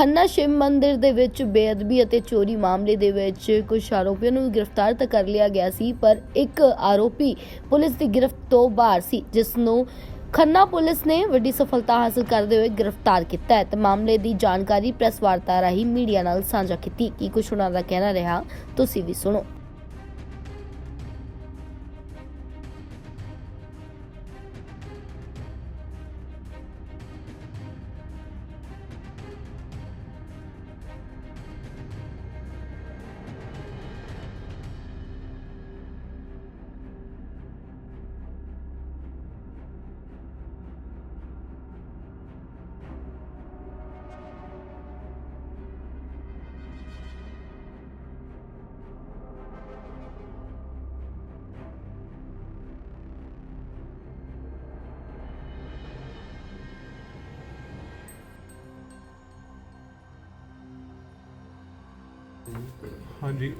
ਖੰਨਾ ਸ਼ਿਵ ਮੰਦਿਰ ਦੇ ਵਿੱਚ ਬੇਅਦਬੀ ਅਤੇ ਚੋਰੀ ਮਾਮਲੇ ਦੇ ਵਿੱਚ ਕੁਝ ਆਰੋਪੀਆਂ ਨੂੰ ਗ੍ਰਿਫਤਾਰ ਤਾਂ ਕਰ ਲਿਆ ਗਿਆ ਸੀ, ਪਰ ਇੱਕ ਆਰੋਪੀ ਪੁਲਿਸ ਦੀ ਗ੍ਰਿਫਤ ਤੋਂ ਬਾਹਰ ਸੀ, ਜਿਸ ਨੂੰ ਖੰਨਾ ਪੁਲਿਸ ਨੇ ਵੱਡੀ ਸਫਲਤਾ ਹਾਸਲ ਕਰਦੇ ਹੋਏ ਗ੍ਰਿਫਤਾਰ ਕੀਤਾ ਹੈ। ਤੇ ਮਾਮਲੇ ਦੀ ਜਾਣਕਾਰੀ ਪ੍ਰੈਸ ਵਾਰਤਾ ਰਾਹੀਂ ਮੀਡੀਆ ਨਾਲ ਸਾਂਝਾ ਕੀਤੀ। ਕੀ ਕੁਝ ਉਹਨਾਂ ਦਾ ਕਹਿਣਾ ਰਿਹਾ, ਤੁਸੀਂ ਵੀ ਸੁਣੋ। ਹਾਂਜੀ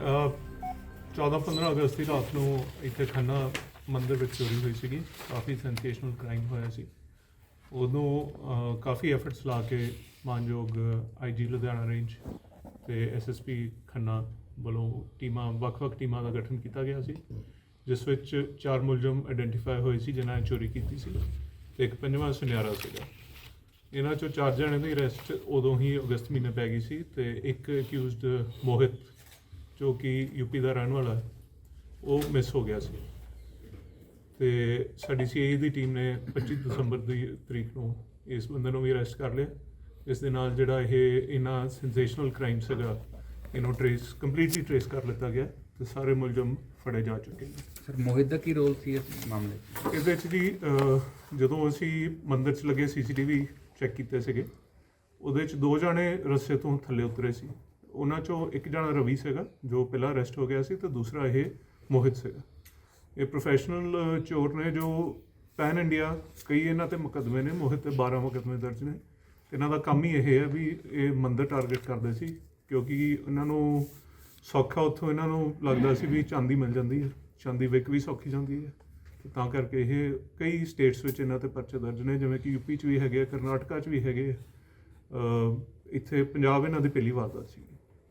14-15 ਅਗਸਤ ਦੀ ਰਾਤ ਨੂੰ ਇੱਥੇ ਖੰਨਾ ਮੰਦਿਰ ਵਿੱਚ ਚੋਰੀ ਹੋਈ ਸੀਗੀ। ਕਾਫੀ ਸੈਂਸੇਸ਼ਨਲ ਕ੍ਰਾਈਮ ਹੋਇਆ ਸੀ। ਉਦੋਂ ਕਾਫੀ ਐਫਰਟਸ ਲਾ ਕੇ ਮਾਨਯੋਗ ਆਈਜੀ ਲੁਧਿਆਣਾ ਰੇਂਜ ਤੇ ਐਸਐਸਪੀ ਖੰਨਾ ਵੱਲੋਂ ਟੀਮਾਂ, ਵੱਖ-ਵੱਖ ਟੀਮਾਂ ਦਾ ਗਠਨ ਕੀਤਾ ਗਿਆ ਸੀ, ਜਿਸ ਵਿੱਚ ਚਾਰ ਮੁਲਜ਼ਮ ਆਇਡੈਂਟੀਫਾਈ ਹੋਏ ਸੀ, ਜਿਨ੍ਹਾਂ ਨੇ ਚੋਰੀ ਕੀਤੀ ਸੀ ਤੇ ਇੱਕ ਪੰਜਵਾਂ ਸੁਨਿਆਰਾ ਸੀਗਾ। ਇਹਨਾਂ ਚੋਂ ਚਾਰ ਜਣਿਆਂ ਦੀ ਅਰੈਸਟ ਉਦੋਂ ਹੀ ਅਗਸਤ ਮਹੀਨੇ ਪੈ ਗਈ ਸੀ ਤੇ ਇੱਕ ਅਕਿਊਜ਼ਡ ਮੋਹਿਤ ਜੋ ਕਿ ਯੂਪੀ ਦਾ ਰਹਿਣ ਵਾਲਾ ਉਹ ਮਿਸ ਹੋ ਗਿਆ ਸੀ। ਤੇ ਸਾਡੀ ਸੀਆਈ ਦੀ ਟੀਮ ਨੇ 25 ਦਸੰਬਰ ਦੀ ਤਰੀਕ ਨੂੰ ਇਸ ਬੰਦੇ ਨੂੰ ਵੀ ਅਰੈਸਟ ਕਰ ਲਿਆ। ਇਸ ਦੇ ਨਾਲ ਜਿਹੜਾ ਇਹ ਇਹਨਾਂ ਸੈਂਸੇਸ਼ਨਲ ਕ੍ਰਾਈਮ ਸੀਗਾ ਇਹਨੂੰ ਟ੍ਰੇਸ ਕੰਪਲੀਟਲੀ ਟ੍ਰੇਸ ਕਰ ਲਿੱਤਾ ਗਿਆ ਤੇ ਸਾਰੇ ਮੁਲਜ਼ਮ ਫੜੇ ਜਾ ਚੁੱਕੇ ਨੇ। ਸਰ ਮੋਹਿਤ ਦਾ ਕੀ ਰੋਲ ਸੀ ਇਸ ਮਾਮਲੇ 'ਚ? ਇਹਦੇ ਵਿੱਚ ਜੀ ਜਦੋਂ ਅਸੀਂ ਮੰਦਿਰ 'ਚ ਲੱਗੇ ਸੀਸੀਟੀਵੀ ਚੈੱਕ ਕੀਤੇ ਸੀਗੇ। ਉਹਦੇ 'ਚ ਦੋ ਜਾਣੇ ਰਸਤੇ ਤੋਂ ਥੱਲੇ ਉਤਰੇ ਸੀ। ਉਹਨਾਂ 'ਚੋਂ ਇੱਕ ਜਣਾ ਰਵੀ ਸੀਗਾ, ਜੋ ਪਹਿਲਾਂ ਅਰੈਸਟ ਹੋ ਗਿਆ ਸੀ ਤੇ ਦੂਸਰਾ ਇਹ ਮੋਹਿਤ ਸੀਗਾ। ਇਹ ਪ੍ਰੋਫੈਸ਼ਨਲ ਚੋਰ ਨੇ ਜੋ ਪੈਨ ਇੰਡੀਆ ਕਈ ਇਹਨਾਂ ਤੇ ਮੁਕੱਦਮੇ ਨੇ, ਮੋਹਿਤ ਤੇ 12 ਮੁਕੱਦਮੇ ਦਰਜ ਨੇ। ਇਹਨਾਂ ਦਾ ਕੰਮ ਹੀ ਇਹ ਹੈ ਵੀ ਇਹ ਮੰਦਰ ਟਾਰਗੇਟ ਕਰਦੇ ਸੀ, ਕਿਉਂਕਿ ਇਹਨਾਂ ਨੂੰ ਸੌਖਾ ਉੱਥੋਂ ਇਹਨਾਂ ਨੂੰ ਲੱਗਦਾ ਸੀ ਵੀ ਚਾਂਦੀ ਮਿਲ ਜਾਂਦੀ ਹੈ, ਚਾਂਦੀ ਵਿਕ ਵੀ ਸੌਖੀ ਜਾਂਦੀ ਹੈ। ਤੇ ਕਰਕੇ ਇਹ ਕਈ ਸਟੇਟਸ ਵਿੱਚ ਇਹਨਾਂ ਤੇ ਪਰਚੇ ਦਰਜ ਨੇ ਜਿਵੇਂ ਕਿ ਯੂਪੀ 'ਚ ਵੀ ਹੈਗੇ ਆ, ਕਰਨਾਟਕਾ 'ਚ ਵੀ ਹੈਗੇ ਆ। ਇੱਥੇ ਪੰਜਾਬ ਇਹਨਾਂ ਦੀ ਪਹਿਲੀ ਵਾਰਦਾਤ ਸੀ।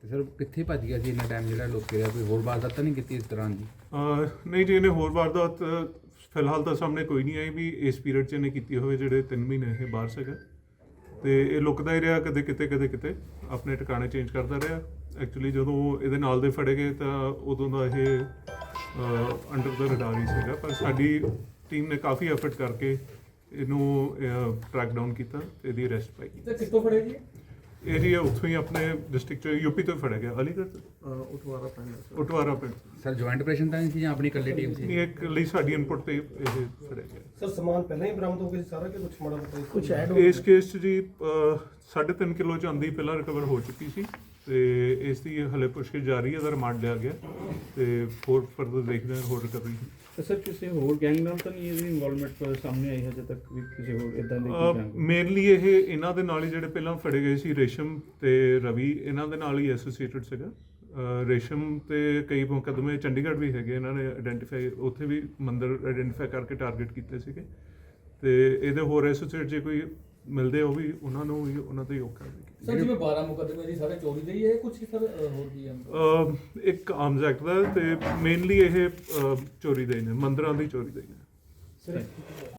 ਤੇ ਸਰ ਕਿੱਥੇ ਭੱਜ ਗਿਆ ਸੀ ਇੰਨਾ ਟਾਈਮ ਜਿਹੜਾ ਲੋਕੇ ਰਿਹਾ ਕੋਈ ਹੋਰ ਬਾਤ ਤਾਂ ਨਹੀਂ ਕੀਤੀ ਇਸ ਤਰ੍ਹਾਂ ਦੀ ਨਹੀਂ ਜੀ ਇਹਨੇ ਹੋਰ ਵਾਰਦਾਤ ਫਿਲਹਾਲ ਤਾਂ ਸਾਹਮਣੇ ਕੋਈ ਨਹੀਂ ਆਈ ਵੀ ਇਸ ਪੀਰੀਅਡ 'ਚ ਇਹਨੇ ਕੀਤੀ ਹੋਵੇ ਜਿਹੜੇ 3 ਮਹੀਨੇ ਇਹ ਬਾਹਰ ਸੀਗਾ। ਤੇ ਇਹ ਲੁਕਦਾ ਹੀ ਰਿਹਾ ਕਦੇ ਕਿਤੇ ਕਦੇ ਕਿਤੇ। ਆਪਣੇ ਟਿਕਾਣੇ ਚੇਂਜ ਕਰਦਾ ਰਿਹਾ। ਐਕਚੁਅਲੀ ਜਦੋਂ ਇਹਦੇ ਨਾਲ ਦੇ ਫੜੇ ਗਏ ਤਾਂ ਉਦੋਂ ਦਾ ਇਹ ਅੰਡਰ ਦਾ ਰਡਾਰ ਹੀ ਸੀਗਾ ਪਰ ਸਾਡੀ ਟੀਮ ਨੇ ਕਾਫੀ ਐਫਰਟ ਕਰਕੇ ਇਹਨੂੰ ਟਰੈਕ ਡਾਊਨ ਕੀਤਾ ਤੇ ਇਹਦੀ ਅਰੈਸਟ ਪਾਈ। ਤੇ ਕਿੱਥੋਂ ਫੜੇ ਜੀ? ਇਹ ਜੀ ਉੱਥੋਂ ਹੀ ਆਪਣੇ ਡਿਸਟ੍ਰਿਕਟ ਚ ਯੂਪੀ ਤੋਂ ਫੜਿਆ ਗਿਆ ਅਲੀਗੜ੍ਹ ਤੋਂ। ਉਟਵਾਰਾ ਪਿੰਡ ਉਟਵਾਰਾ ਪਿੰਡ। ਸਰ ਜੁਆਇੰਟ ਆਪਰੇਸ਼ਨ ਤਾਂ ਨਹੀਂ ਸੀ ਜਾਂ ਆਪਣੀ ਇਕੱਲੀ ਟੀਮ ਸੀ? ਇਹ ਇੱਕ ਲਈ ਸਾਡੀ ਇਨਪੁਟ ਤੇ ਇਹ ਫੜਿਆ ਗਿਆ। ਸਰ ਸਮਾਨ ਪਹਿਲਾਂ ਹੀ ਬਰਾਮਦ ਹੋ ਗਿਆ ਸੀ ਸਾਰਾ ਕਿ ਕੁਝ ਮਾੜਾ ਮੋਟਾ ਕੁਝ ਐਡ ਇਸ ਕੇਸ 'ਚ ਜੀ 3.5 ਕਿਲੋ ਚਾਂਦੀ ਪਹਿਲਾਂ ਰਿਕਵਰ ਹੋ ਚੁੱਕੀ ਸੀ ਤੇ ਇਸ ਦੀ ਹਲੇ ਪੁੱਛਗਿੱਛ ਜਾਰੀ ਹੈ ਦਾ ਰਿਮਾਂਡ ਲਿਆ ਗਿਆ ਤੇ ਹੋਰ ਫਰਦਰ ਦੇਖਦੇ ਹਾਂ ਹੋਰ ਰਿਕਵਰੀ ਤੇ ਸਰ ਕਿਸੇ ਹੋਰ ਗੈਂਗ ਨਾਲ ਤਾਂ ਨਹੀਂ ਇਹਦੀ ਇਨਵੋਲਵਮੈਂਟ ਸਾਹਮਣੇ ਆਈ ਹਜੇ ਤੱਕ ਵੀ ਕਿਸੇ ਹੋਰ ਇਦਾਂ ਦੇ ਕੋਈ ਗੈਂਗ ਮੇਨਲੀ ਇਹ ਇਹਨਾਂ ਦੇ ਨਾਲ ਹੀ ਜਿਹੜੇ ਪਹਿਲਾਂ ਫੜੇ ਗਏ ਸੀ ਰੇਸ਼ਮ ਤੇ ਰਵੀ ਇਹਨਾਂ ਦੇ ਨਾਲ ਹੀ ਐਸੋਸੀਏਟਡ ਸੀਗਾ। ਰੇਸ਼ਮ ਤੇ ਕਈ ਮੁਕੱਦਮੇ ਚੰਡੀਗੜ੍ਹ ਵੀ ਹੈਗੇ ਇਹਨਾਂ ਨੇ ਆਇਡੈਂਟੀਫਾਈ ਉੱਥੇ ਵੀ ਮੰਦਰ ਆਇਡੈਂਟੀਫਾਈ ਕਰਕੇ ਟਾਰਗੇਟ ਕੀਤੇ ਸੀਗੇ। ਤੇ ਇਹਦੇ ਹੋਰ ਐਸੋਸੀਏਟ ਜੇ ਕੋਈ ਮਿਲਦੇ ਉਹ ਵੀ ਉਹਨਾਂ ਨੂੰ ਵੀ ਉਹਨਾਂ ਤੇ ਯੋਗ ਕਰਦੇ। ਸਰ ਜਿਵੇਂ 12 ਮੁਕੱਦਮੇ ਦੀ ਸਾਰੇ ਚੋਰੀ ਦੇ ਹੀ ਹੈ ਕੁਝ ਸਰ ਹੋਰ ਵੀ ਹੈ? ਇੱਕ ਆਰਮਸ ਐਕਟ ਦਾ ਤੇ ਮੇਨਲੀ ਇਹ ਚੋਰੀ ਦੇ ਨੇ ਮੰਦਰਾਂ ਦੀ ਚੋਰੀ ਦੇ ਨੇ। ਸਰ